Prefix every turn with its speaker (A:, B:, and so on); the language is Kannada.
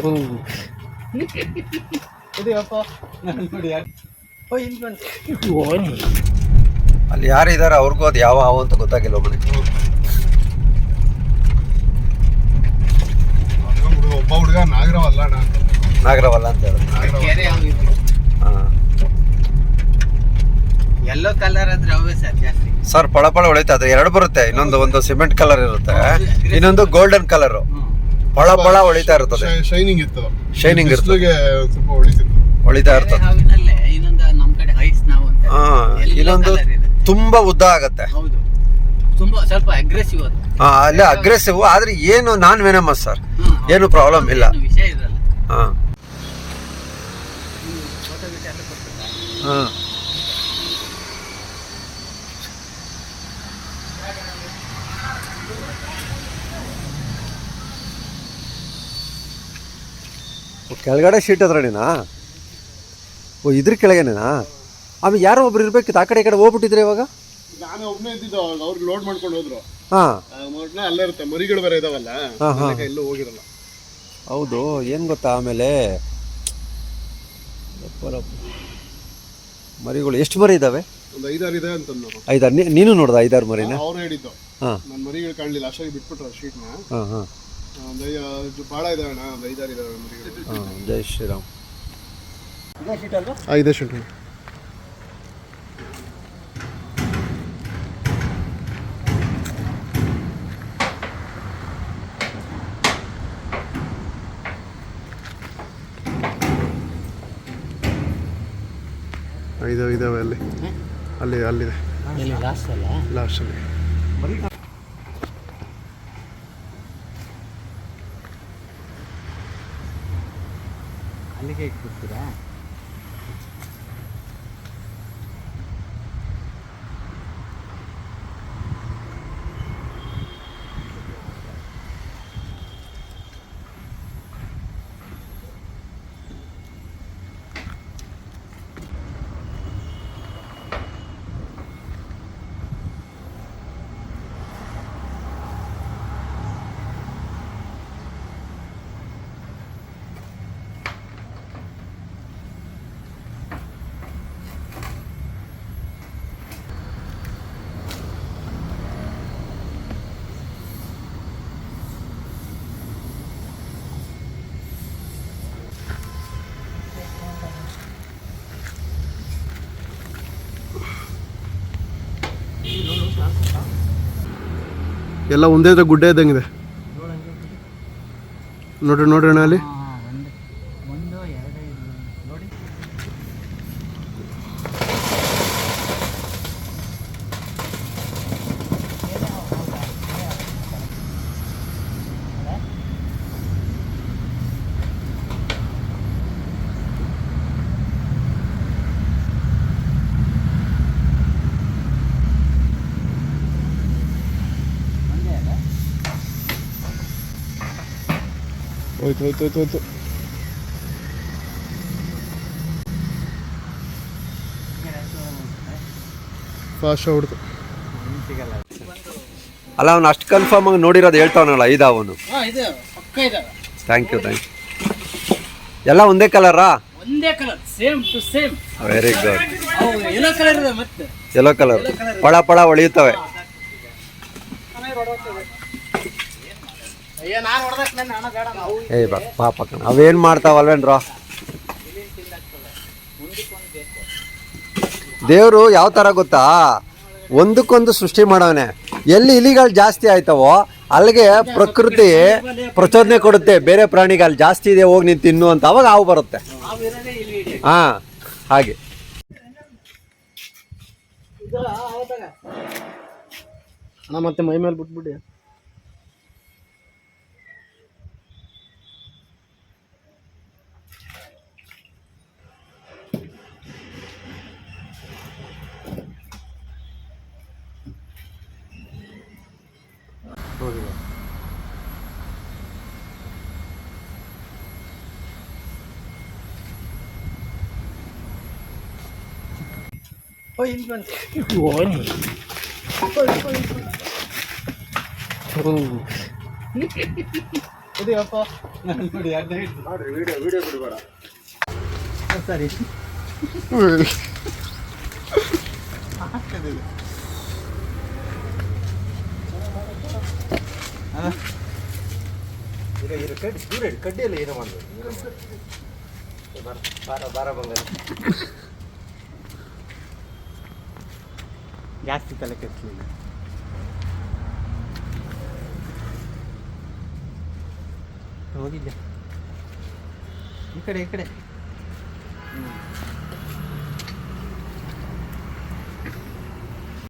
A: ಓ ನಾನು ನೋಡಿ ಯಾರು ಓ ಇಲ್ಲಿ ಬಂತು
B: ಓನಿ
C: ಅಲ್ಲಿ ಯಾರು ಇದಾರೆ ಅವ್ರಿಗೂ ಅದು ಯಾವ ಹಾವು ಅಂತ ಗೊತ್ತಾಗಿಲ್ಲ ಮನೆ
D: ಒಬ್ಬ ಹುಡುಗ ನಾಗರವಲ್ಲ
C: ನಾಗರವಲ್ಲ ಅಂತ ಹೇಳಿ. ಹಾಂ.
A: ಎಲ್ಲೋ ಕಲರ್ ಅಂದ್ರೆ ಅವೇ ಸರ್ ಜಾಸ್ತಿ.
C: ಸರ್ ಪಳ ಪಳ ಹೊಳಿತಾ ಅದು ಎರಡು ಬರುತ್ತೆ. ಇನ್ನೊಂದು ಒಂದು ಸಿಮೆಂಟ್ ಕಲರ್ ಇರುತ್ತೆ. ಇನ್ನೊಂದು ಗೋಲ್ಡನ್ ಕಲರ್ ಪಳ ಪಳ ಹೊಳಿತಾ ಇರ್ತದೆ.
D: ಶೈನಿಂಗ್ ಇತ್ತು.
C: ಶೈನಿಂಗ್ ಇರ್ತದೆ.
D: ಸ್ವಲ್ಪ ಹೊಳಿತಿತ್ತು.
C: ಹೊಳಿತಾ ಇರ್ತದೆ.
A: ಹಾವಿನಲ್ಲೇ ಇನ್ನೊಂದು ನಮ್ ಕಡೆ ಹೈಸ್ ನಾವು ಅಂತ.
C: ಹಾ ಇನ್ನೊಂದು
A: colour ಇದೆ.
C: ತುಂಬಾ ಉದ್ದ ಆಗತ್ತೆ.
A: ಹೌದು. ತುಂಬಾ ಸ್ವಲ್ಪ ಅಗ್ರೆಸಿವ್ ಅದು.
C: ಹಾ ಅಲ್ಲೇ ಅಗ್ರೆಸಿವ್ ಆದ್ರೆ ಏನು ನಾನ್ ವೆನಮಸ್ ಸರ್
A: ಹ್ಮ್.
C: ಏನು ಪ್ರಾಬ್ಲಮ್ ಇಲ್ಲ.
A: ಏನು ವಿಷಯ ಇರಲ್ಲ.
C: ಹಾ.
A: ಫೋಟೋ ಗಿಟ ಎಲ್ಲ ಕೊಡ್ತಾರೆ?
C: ಹಾ. ಕೆಳಗಡೆ ಶೀಟ್ ಹತ್ರನೇನಾ ಓ ಇದ್ರ ಕೆಳಗೇನೇನಾ? ಆಮೇಲೆ ಯಾರೋ ಒಬ್ರು ಇರ್ಬೇಕಿತ್ತು ಆ ಕಡೆ ಈ ಕಡೆ ಹೋಗ್ಬಿಟ್ಟಿದ್ರೆ ಇವಾಗ?
D: ನಾನು ಒಬ್ಬನೇ ಇದ್ದಿದ್ದು ಅವಾಗ ಅವ್ರು ಲೋಡ್ ಮಾಡ್ಕೊಂಡು ಹೋದ್ರು.
C: ಹಾಂ.
D: ಮೊದಲೇ ಅಲ್ಲೇ ಇರುತ್ತೆ ಮರಿಗಳು ಬೇರೆ ಇದಾವಲ್ಲ?
C: ಹಾಂ, ಹಾಂ.
D: ಅದಕ್ಕೆ ಎಲ್ಲೂ ಹೋಗಿರಲ್ಲ.
C: ಹೌದು ಏನು ಗೊತ್ತಾ ಆಮೇಲೆ. ಮರಿಗಳು ಎಷ್ಟು ಮರಿ ಇದ್ದಾವೆ
D: ಒಂದು ಐದಾರು ಇದೆ ಅಂತಂದು
C: ಐದಾರು. ನೀನು ನೋಡ್ದ ಐದಾರು ಮರಿನ?
D: ಅವ್ರು ಹೇಳಿದ್ದು.
C: ಹಾಂ.
D: ನನ್ನ ಮರಿಗಳು ಕಾಣಲಿಲ್ಲ ಅಷ್ಟಾಗಿ ಬಿಟ್ಬಿಟ್ರು ಶೀಟ್ನ
C: ಹಾಂ ಹಾಂ.
D: ಭಾಳ ಇದಾವೆ ಅಣ್ಣ ಐದಾರು ಇದಾವೆ ಮರಿಗಳು.
C: ಹಾಂ ಜೈ ಶ್ರೀರಾಮ್.
D: ಹಾಂ ಇದೆ ಶೀಟ್ ಇದಾವೆ ಇದಾವೆ ಅಲ್ಲಿ. ಅಲ್ಲಿ ಅಲ್ಲಿದೆ.
A: ಇಲ್ಲಿ ಲಾಸ್ಟ್ ಅಲ್ಲ?
D: ಲಾಸ್ಟಲ್ಲಿ
A: ಅಲ್ಲಿಗೆ ಇಟ್ಬಿಡ್ತೀರಾ
D: ಎಲ್ಲ ಒಂದೇ ಗುಡ್ಡ ಇದ್ದಂಗಿದೆ. ನೋಡ್ರಿ ನೋಡ್ರಿ ಅಣ್ಣ ಅಲ್ಲಿ
A: ಒಂದು ಒಂದು ಎರಡು ಇಲ್ಲ. ನೋಡಿ ಒಂದೇ ಅಲ್ಲ
D: ಹೋಯ್ತು ಹೋಯ್ತು ಹೋಯ್ತು ಹೋಯ್ತು ಫಾಸ್ಟ್ ಹೊಡ್ತು
C: ಅಲ್ಲ ಅವ್ನು ಅಷ್ಟು ಕನ್ಫರ್ಮ್ ಆಗಿ ನೋಡಿರೋದು ಹೇಳ್ತಾವನಲ್ಲ ಐದ ಅವನು.
A: ಹಾ ಇದು ಪಕ್ಕ ಇದಾವೆ
C: ಥ್ಯಾಂಕ್ ಯು ಥ್ಯಾಂಕ್ ಯು ಎಲ್ಲ ಒಂದೇ ಕಲರಾ
A: ಒಂದೇ colour same to same
C: very good
A: ಎಲ್ಲೋ ಏನೋ ಕಲರ್ ಇದೆ ಮತ್ತೆ.
C: ಯೆಲ್ಲೋ ಕಲರ್ ಪಳ ಪಳ ಹೊಳೆಯುತ್ತವೆ. ಬಾ ಪಾಪ ಅವೇನು ಮಾಡ್ತಾವಲ್ವೇನ್ರೋ? ದೇವರು ಯಾವ ಥರ ಗೊತ್ತಾ? ಒಂದಕ್ಕೊಂದು ಸೃಷ್ಟಿ ಮಾಡವನೆ. ಎಲ್ಲಿ ಇಲಿಗಳು ಜಾಸ್ತಿ ಆಯ್ತವೋ ಅಲ್ಲಿಗೆ ಪ್ರಕೃತಿ ಪ್ರಚೋದನೆ ಕೊಡುತ್ತೆ. ಬೇರೆ ಪ್ರಾಣಿಗಳು ಜಾಸ್ತಿ ಇದೆ ಹೋಗಿ ನೀನು ತಿನ್ನು ಅಂತ. ಅವಾಗ ಹಾವು ಬರುತ್ತೆ. ಹಾ ಹಾಗೆ.
A: ಮತ್ತೆ ಮೈ ಮೇಲೆ ಬಿಟ್ಬಿಡಿ. ಓ ಇಲ್ಲಿ ಅದೇ
B: ಅಪ್ಪ ನಾನು ನೋಡಿ ಅಡ್ಡ ಹಿಡ್ದು
A: ನೋಡ್ರಿ ವಿಡಿಯೋ ವಿಡಿಯೋ ಬಿಡಬೇಡ
B: ಸರಿ
C: ದೂರ ಕಡ್ಡಿ ಎಲ್ಲ ಏನೋ ಮಾಡ್ಬೋದು ಬಾರ ಬಾರ ಬಂಗಾರ
B: ಜಾಸ್ತಿ ತಲೆ ಕೆಟ್ಟಲಿಲ್ಲ ಹೋಗಿದ್ದೆ ಈ ಕಡೆ ಈ ಕಡೆ